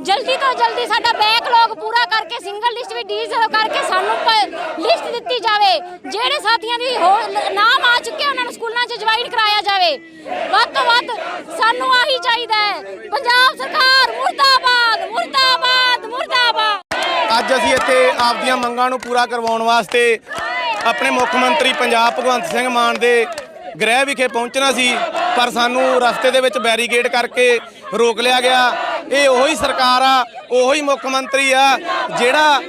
ਤੋਂ ਜਲਦੀ ਸਾਡਾ ਬੈਕਲੌਗ ਪੂਰਾ ਕਰਕੇ ਸਿੰਗਲ ਲਿਸਟ ਵੀ ਡੀਜ਼ਲ ਕਰਕੇ ਸਾਨੂੰ ਲਿਸਟ ਦਿੱਤੀ ਜਾਵੇ। ਜਿਹੜੇ ਸਾਥੀਆਂ ਦੀ ਨਾਮ ਆ ਚੁੱਕੇ ਉਹਨਾਂ ਨੂੰ ਸਕੂਲਾਂ 'ਚ ਜੁਆਇਨ ਕਰਾਇਆ ਜਾਵੇ। ਵੱਧ ਤੋਂ ਵੱਧ ਸਾਨੂੰ ਆਹੀ ਚਾਹੀਦਾ ਹੈ। ਪੰਜਾਬ ਸਰਕਾਰ ਮੁਰਦਾਬਾਦ ਮੁਰਦਾਬਾਦ ਮੁਰਦਾਬਾਦ। ਅੱਜ ਅਸੀਂ ਇੱਥੇ ਆਪਦੀਆਂ ਮੰਗਾਂ ਨੂੰ ਪੂਰਾ ਕਰਵਾਉਣ ਵਾਸਤੇ ਆਪਣੇ ਮੁੱਖ ਮੰਤਰੀ ਪੰਜਾਬ ਭਗਵੰਤ ਸਿੰਘ ਮਾਨ ਦੇ ਗ੍ਰਹਿ ਵਿਖੇ ਪਹੁੰਚਣਾ ਸੀ, ਪਰ ਸਾਨੂੰ ਰਸਤੇ ਦੇ ਵਿੱਚ ਬੈਰੀਕੇਡ ਕਰਕੇ ਰੋਕ ਲਿਆ ਗਿਆ। ਇਹ ਉਹੀ ਸਰਕਾਰ ਆ, ਉਹੀ ਮੁੱਖ ਮੰਤਰੀ ਆ, ਜਿਹੜਾ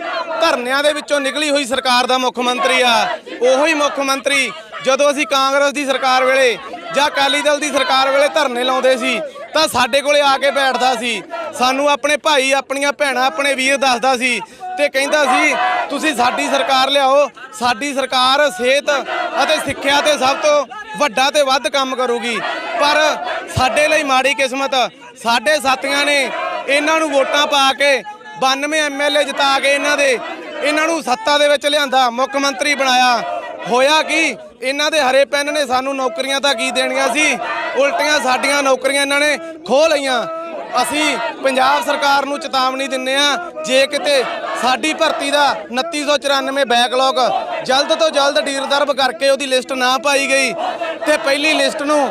ਧਰਨਿਆਂ ਦੇ ਵਿੱਚੋਂ ਨਿਕਲੀ ਹੋਈ ਸਰਕਾਰ ਦਾ ਮੁੱਖ ਮੰਤਰੀ ਆ। ਉਹੀ ਮੁੱਖ ਮੰਤਰੀ ਜਦੋਂ ਅਸੀਂ ਕਾਂਗਰਸ ਦੀ ਸਰਕਾਰ ਵੇਲੇ ਜਾਂ ਅਕਾਲੀ ਦਲ ਦੀ ਸਰਕਾਰ ਵੇਲੇ ਧਰਨੇ ਲਾਉਂਦੇ ਸੀ, ਤਾਂ ਸਾਡੇ ਕੋਲੇ ਆ ਕੇ ਬੈਠਦਾ ਸੀ। ਸਾਨੂੰ ਆਪਣੇ ਭਾਈ, ਆਪਣੀਆਂ ਭੈਣਾਂ, ਆਪਣੇ ਵੀਰ ਦੱਸਦਾ ਸੀ ਤੇ ਕਹਿੰਦਾ ਸੀ, ਤੁਸੀਂ ਸਾਡੀ ਸਰਕਾਰ ਲਿਆਓ, ਸਾਡੀ ਸਰਕਾਰ ਸਿਹਤ ਅਤੇ ਸਿੱਖਿਆ ਤੇ ਸਭ ਤੋਂ ਵੱਡਾ ਤੇ ਵੱਧ ਕੰਮ ਕਰੂਗੀ। ਪਰ ਸਾਡੇ ਲਈ ਮਾੜੀ ਕਿਸਮਤ ਸਾਡੇ ਸਾਥੀਆਂ ਨੇ ਇਹਨਾਂ ਨੂੰ ਵੋਟਾਂ ਪਾ ਕੇ 92 ਐਮਐਲਏ ਜਿਤਾ ਕੇ ਇਹਨਾਂ ਦੇ, ਇਹਨਾਂ ਨੂੰ ਸੱਤਾ ਦੇ ਵਿੱਚ ਲਿਆਂਦਾ, ਮੁੱਖ ਮੰਤਰੀ ਬਣਾਇਆ। ਹੋਇਆ ਕੀ? ਇਹਨਾਂ ਦੇ ਹਰੇ ਪੈਨ ਨੇ ਸਾਨੂੰ ਨੌਕਰੀਆਂ ਤਾਂ ਕੀ ਦੇਣੀਆਂ ਸੀ? ਉਲਟੀਆਂ ਸਾਡੀਆਂ ਨੌਕਰੀਆਂ ਇਹਨਾਂ ਨੇ ਖੋਹ ਲਈਆਂ। ਅਸੀਂ ਪੰਜਾਬ ਸਰਕਾਰ ਨੂੰ ਚੇਤਾਵਨੀ ਦਿੰਨੇ ਆ, ਜੇ ਕਿਤੇ ਸਾਡੀ ਭਰਤੀ ਦਾ 2994 ਬੈਕਲੌਗ ਜਲਦ ਤੋਂ ਜਲਦ ਡੀਰਦਰਬ ਕਰਕੇ ਉਹਦੀ ਲਿਸਟ ਨਾ ਪਾਈ ਗਈ, ਤੇ ਪਹਿਲੀ ਲਿਸਟ ਨੂੰ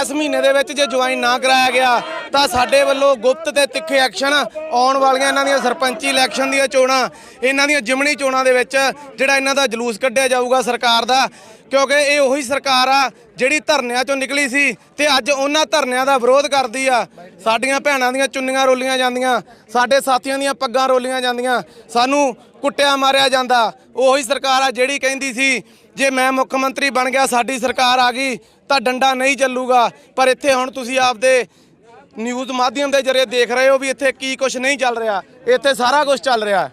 ਇਸ ਮਹੀਨੇ ਦੇ ਵਿੱਚ ਜੇ ਜੁਆਇਨ ਨਾ ਕਰਾਇਆ ਗਿਆ ਤਾਂ ਸਾਡੇ ਵੱਲੋਂ ਗੁਪਤ ਤੇ ਤਿੱਖੇ ਐਕਸ਼ਨ ਆਉਣ ਵਾਲੀਆਂ ਇਹਨਾਂ ਦੀਆਂ ਸਰਪੰਚੀ ਇਲੈਕਸ਼ਨ ਦੀਆਂ ਚੋਣਾਂ, ਇਹਨਾਂ ਦੀਆਂ ਜਿਮਣੀ ਚੋਣਾਂ ਦੇ ਵਿੱਚ ਜਿਹੜਾ ਇਹਨਾਂ ਦਾ ਜਲੂਸ ਕੱਢਿਆ ਜਾਊਗਾ ਸਰਕਾਰ ਦਾ, ਕਿਉਂਕਿ ਇਹ ਉਹੀ ਸਰਕਾਰ ਆ ਜਿਹੜੀ ਧਰਨਿਆਂ ਚੋਂ ਨਿਕਲੀ ਸੀ ਤੇ ਅੱਜ ਉਹਨਾਂ ਧਰਨਿਆਂ ਦਾ ਵਿਰੋਧ ਕਰਦੀ ਆ। ਸਾਡੀਆਂ ਭੈਣਾਂ ਦੀਆਂ ਚੁੰਨੀਆਂ ਰੋਲੀਆਂ ਜਾਂਦੀਆਂ, ਸਾਡੇ ਸਾਥੀਆਂ ਦੀਆਂ ਪੱਗਾਂ ਰੋਲੀਆਂ ਜਾਂਦੀਆਂ, ਸਾਨੂੰ ਕੁੱਟਿਆ ਮਾਰਿਆ ਜਾਂਦਾ। ਉਹੀ ਸਰਕਾਰ ਆ ਜਿਹੜੀ ਕਹਿੰਦੀ ਸੀ, ਜੇ ਮੈਂ ਮੁੱਖ ਮੰਤਰੀ ਬਣ ਗਿਆ, ਸਾਡੀ ਸਰਕਾਰ ਆ ਗਈ, ਤਾਂ ਡੰਡਾ ਨਹੀਂ ਚੱਲੂਗਾ। ਪਰ ਇੱਥੇ ਹੁਣ ਤੁਸੀਂ ਆਪਦੇ ਨਿਊਜ਼ ਮਾਧਿਅਮ ਦੇ ਜਰੀਏ ਦੇਖ ਰਹੇ ਹੋ ਵੀ ਇੱਥੇ ਕੀ ਕੁਝ ਨਹੀਂ ਚੱਲ ਰਿਹਾ। ਇੱਥੇ ਸਾਰਾ ਕੁਝ ਚੱਲ ਰਿਹਾ।